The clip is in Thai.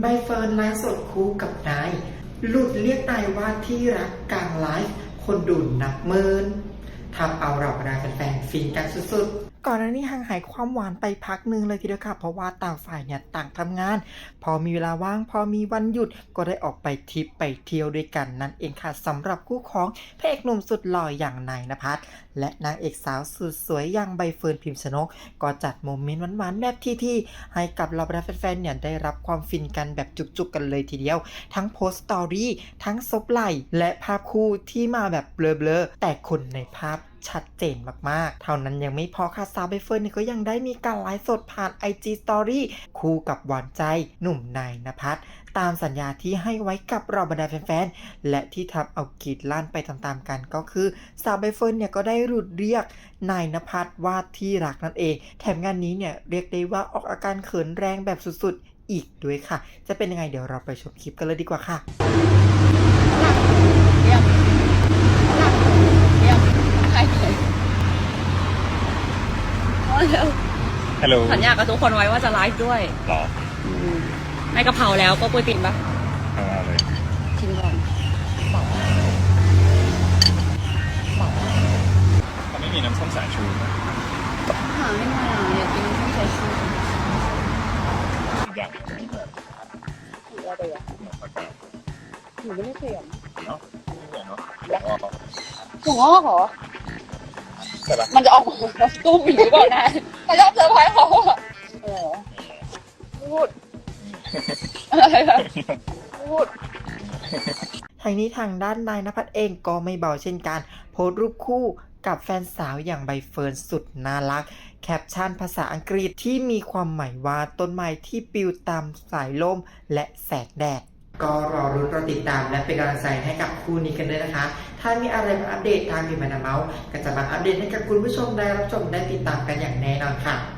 ใบเฟิร์นไลฟ์สดคู่กับนายหลุดเรียกนายว่าที่รักกลางไลฟ์คนดูนับหมื่น ทำเอาเราบรรดาแฟนๆฟินกันสุดๆ ก่อนหน้านี้ห่างหายความหวานไปพักหนึ่งเลยทีเดียวค่ะ เพราะว่าต่างฝ่ายเนี่ยต่างทำงาน พอมีเวลาว่าง พอมีวันหยุดก็ได้ออกไปทริปไปเที่ยวด้วยกันนั่นเองค่ะสำหรับคู่ของพระเอกหนุ่มสุดหล่ออย่างนายนภัสและนางเอกสาวสุดสวยอย่างใบเฟิร์นพิมพ์ชนก ก็จัดโมเมนต์หวานๆแบบที่ๆให้กับเราบรรดาแฟนๆเนี่ยได้รับความฟินกันแบบจุกๆกันเลยทีเดียว ทั้งโพสต์สตอรี่ทั้งซบไหล่และภาพคู่ที่มาแบบเบลอๆแต่คนในภาพ ชัดเจนมากๆ เท่านั้นยังไม่พอค่ะสาวใบเฟิร์นก็ยังได้มีการไลฟ์สดผ่าน IG Story คู่กับหวานใจหนุ่มนายนภัสตามสัญญาที่ให้ไว้กับเราบรรดาแฟนๆ และที่ทำเอากีดลั่นไปตามๆกันก็คือสาวใบเฟิร์นเนี่ยก็ได้รุดเรียกนายนภัสว่าที่รักนั่นเอง แถมงานนี้เนี่ยเรียกได้ว่าออกอาการเขินแรงแบบสุดๆ อีกด้วยค่ะ จะเป็นยังไงเดี๋ยวเราไปชมคลิปกันเลยดีกว่าค่ะ เรียกเรียกใครเลยเอาเร็ว ฮัลโหลสัญญากับทุกคนไว้ว่าจะไลฟ์ด้วยหรอให้กะเพราแล้วก็ปุ้ยติ่นปะเอามาเลย ชิมก่อนเขาไม่มีน้ำส้มสายชูนะหาไม่มาอยากกินน้ำส้มสายชูอีกอย่างหรืออะไรอะหนูไม่ได้เสียงเนาะเนาะแล้วก็หัวงอกเหรอ ใช่ปะมันจะออกมาตู้มอีกหรือเปล่านายมันชอบเซอร์ไพรส์เขาอะเออพูดอะไรอะพูด ทางนี้ทางด้านนายนภัสเองก็ไม่เบาเช่นกัน โพสต์รูปคู่กับแฟนสาวอย่างใบเฟิร์นสุดน่ารัก แคปชั่นภาษาอังกฤษที่มีความหมายว่าต้นไม้ที่ปลิวตามสายลมและแสงแดด ก็รอรุ้นรอติดตามและเป็นกำลังใจให้กับคู่นี้กันด้วยนะคะ ถ้ามีอะไรมาอัปเดตทางมีมานาเมาส์ก็จะมาอัปเดตให้กับคุณผู้ชมได้รับชมได้ติดตามกันอย่างแน่นอนค่ะ